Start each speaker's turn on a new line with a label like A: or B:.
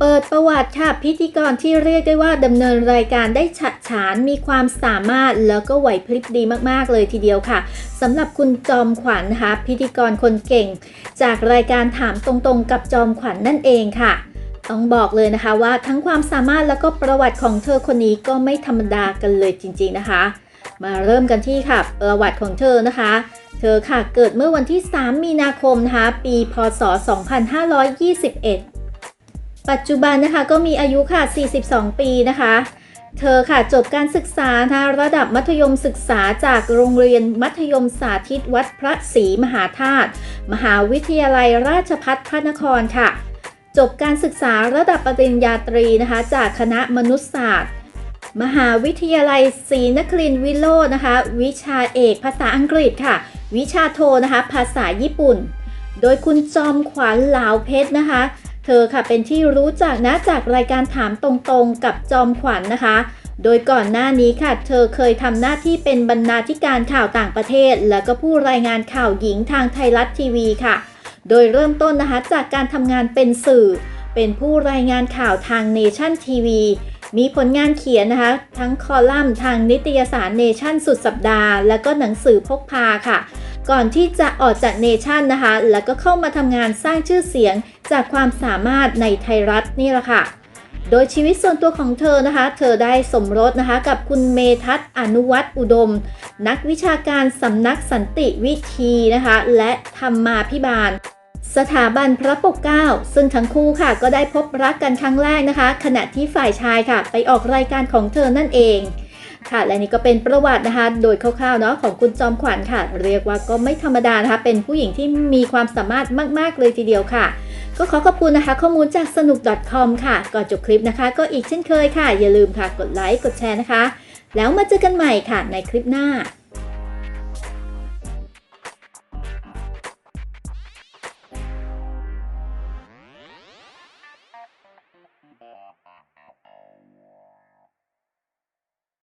A: เปิดประวัติค่ะพิธีกรที่เรียกได้ว่าดำเนินรายการได้ฉะฉานมีความสามารถแล้วก็ไหวพริบดีมากๆเลยทีเดียวค่ะสำหรับคุณจอมขวัญนะคะพิธีกรคนเก่ง จากรายการถามตรงๆ กับจอมขวัญนั่นเองค่ะ ต้องบอกเลยนะคะว่าทั้งความสามารถแล้วก็ประวัติของเธอคนนี้ก็ไม่ธรรมดากันเลยจริงๆนะคะ มาเริ่มกันที่ค่ะ ประวัติของเธอนะคะเธอค่ะเกิดเมื่อวันที่ 3 มีนาคมนะคะ ปี พศ 2521 ปัจจุบันนะคะก็มีอายุค่ะ 42 ปีนะคะ เธอค่ะจบการศึกษานะระดับมัธยมศึกษาจากโรงเรียนมัธยมสาธิตวัดพระศรีมหาธาตุมหาวิทยาลัยราชภัฏพระนครค่ะ จบการศึกษาระดับปริญญาตรีนะคะ จากคณะมนุษยศาสตร์ มหาวิทยาลัยศรีนครินทร์วิโรจน์นะคะ วิชาเอกภาษาอังกฤษค่ะ วิชาโทนะคะ ภาษาญี่ปุ่น โดยคุณจอมขวัญเหลาวเพชรนะคะ เธอค่ะเป็นที่รู้จักนะจากรายการถามตรงๆ กับจอมขวัญนะคะ โดยก่อนหน้านี้ค่ะ เธอเคยทำหน้าที่เป็นบรรณาธิการข่าวต่างประเทศ แล้วก็ผู้รายงานข่าวหญิงทางไทยรัฐทีวีค่ะ โดยเริ่มต้นนะคะจากการทำงานเป็นสื่อ เป็นผู้รายงานข่าวทางเนชั่นทีวีมีผลงานเขียนนะคะ ทั้งคอลัมน์ทางนิตยสารเนชั่นสุดสัปดาห์ แล้วก็หนังสือพกพาค่ะ ก่อนที่จะออกจากเนชั่นนะคะ แล้วก็เข้ามาทำงานสร้างชื่อเสียงจากความสามารถในไทยรัฐนี่แหละค่ะ โดยชีวิตส่วนตัวของเธอนะคะ เธอได้สมรสนะคะกับคุณเมทัศน์อนุวัตรอุดม นักวิชาการสำนักสันติวิธีนะคะ และธรรมาพิบาลสถาบันพระปกเกล้าซึ่งทั้งคู่ค่ะ ก็ได้พบรักกันครั้งแรกนะคะ ขณะที่ฝ่ายชายค่ะ ไปออกรายการของเธอนั่นเอง ค่ะ และนี่ก็เป็นประวัตินะคะโดยคร่าวๆเนาะของคุณจอมขวัญค่ะ เรียกว่าก็ไม่ธรรมดานะคะเป็นผู้หญิงที่มีความสามารถมาก ๆ เลยทีเดียวค่ะ ก็ขอขอบคุณนะคะ ข้อมูลจากสนุก .com ค่ะก่อนจบคลิปนะคะ ก็อีกเช่นเคยค่ะ อย่าลืมค่ะกดไลค์กดแชร์นะคะ แล้วมาเจอกันใหม่ค่ะในคลิปหน้า